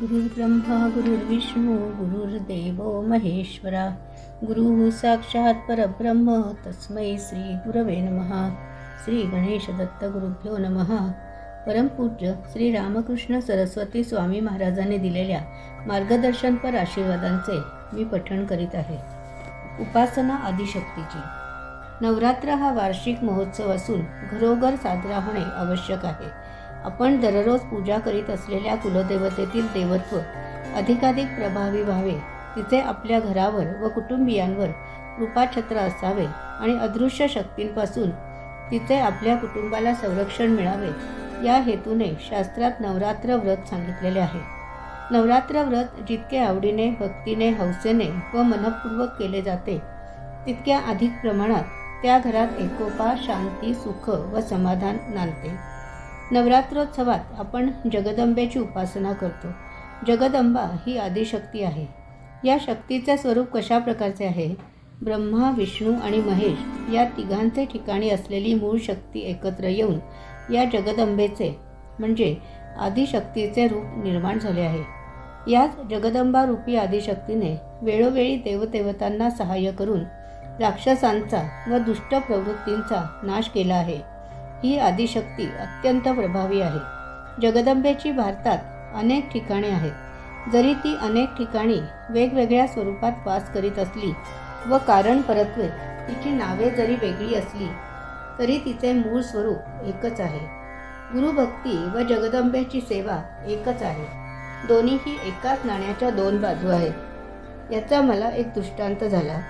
गुरुर्ब्रह्मा गुरुर्विष्णू गुरुर्देव महेश्वरा गुरु साक्षात परब्रह्म तस्मै श्री गुरवे नमः. श्री गणेश दत्त गुरुभ्यो नमः. परमपूज्य श्री रामकृष्ण सरस्वती स्वामी महाराजांनी दिलेल्या मार्गदर्शनपर आशीर्वादांचे मी पठण करीत आहे. उपासना आदिशक्तीची. नवरात्र हा वार्षिक महोत्सव असून घरोघर साजरा होणे आवश्यक आहे. आपण दररोज पूजा करीत असलेल्या कुलदेवतेतील देवत्व अधिकाधिक प्रभावी व्हावे. तिचे आपल्या घरावर व कुटुंबियांवर कृपाछत्र असावे आणि अदृश्य शक्तींपासून तिचे आपल्या कुटुंबाला संरक्षण मिळावे या हेतूने शास्त्रात नवरात्र व्रत सांगितलेले आहे. नवरात्र व्रत जितके आवडीने भक्तीने हौसेने व मनपूर्वक केले जाते तितक्या अधिक प्रमाणात त्या घरात एकोपा शांती सुख व समाधान नांदते. नवरात्रोत्सवात आपण जगदंबेची उपासना करतो. जगदंबा ही आदिशक्ती आहे. या शक्तीचे स्वरूप कशा प्रकारचे आहे? ब्रह्मा विष्णू आणि महेश या तिघांचे ठिकाणी असलेली मूळ शक्ती एकत्र येऊन या जगदंबेचे म्हणजे आदिशक्तीचे रूप निर्माण झाले आहे. याच जगदंबा रूपी आदिशक्तीने वेळोवेळी देवदेवतांना सहाय्य करून राक्षसांचा व दुष्ट प्रवृत्तींचा नाश केला आहे. ही आदिशक्ती अत्यंत प्रभावी आहे. जगदंबेची भारतात अनेक ठिकाणे आहेत. जरी ती अनेक ठिकाणी वेगवेगळ्या स्वरूपात वास करीत असली व कारण परत्वे तिची नावे जरी वेगळी असली तरी तिचे मूळ स्वरूप एकच आहे. गुरुभक्ती व जगदंबेची सेवा एकच आहे. दोन्हीही एकाच नाण्याच्या दोन बाजू आहेत. याचा मला एक दृष्टांत झाला.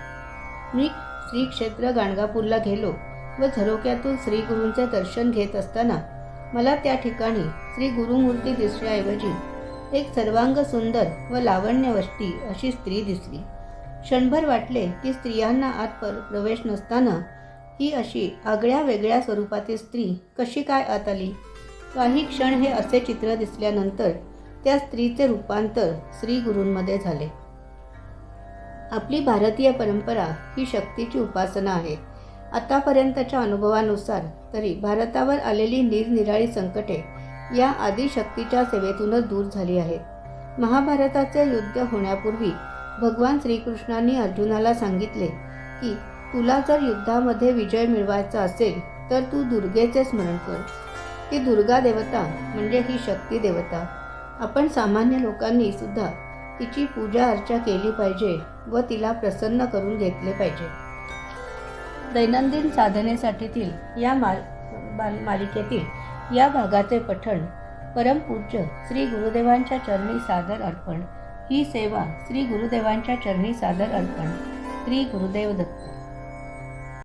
मी श्री क्षेत्र गाणगापूरला गेलो व झरोक्यातून श्री गुरूंचे दर्शन घेत असताना मला त्या ठिकाणी श्री गुरुमूर्ती दिसण्याऐवजी एक सर्वांग सुंदर व लावण्यवष्टी अशी स्त्री दिसली. क्षणभर वाटले की स्त्रियांना आत पर प्रवेश नसताना ही अशी आगळ्या वेगळ्या स्वरूपातील स्त्री कशी काय आत आली? काही क्षण हे असे चित्र दिसल्यानंतर त्या स्त्रीचे रूपांतर श्री गुरूंमध्ये झाले. आपली भारतीय परंपरा ही शक्तीची उपासना आहे. आतापर्यंतच्या अनुभवानुसार तरी भारतावर आलेली निरनिराळी संकटे या आदिशक्तीच्या सेवेतूनच दूर झाली आहेत. महाभारताचे युद्ध होण्यापूर्वी भगवान श्रीकृष्णांनी अर्जुनाला सांगितले की तुला जर युद्धामध्ये विजय मिळवायचा असेल तर तू दुर्गेचे स्मरण कर. ती दुर्गा देवता म्हणजे ही शक्ती देवता. आपण सामान्य लोकांनी सुद्धा तिची पूजा अर्चा केली पाहिजे व तिला प्रसन्न करून घेतले पाहिजे. दैनंदिन साधनेसाठीतील या माल मालिकेतील या भागाचे पठण परमपूज्य श्री गुरुदेवांच्या चरणी सादर अर्पण. ही सेवा श्री गुरुदेवांच्या चरणी सादर अर्पण. श्री गुरुदेव दत्त.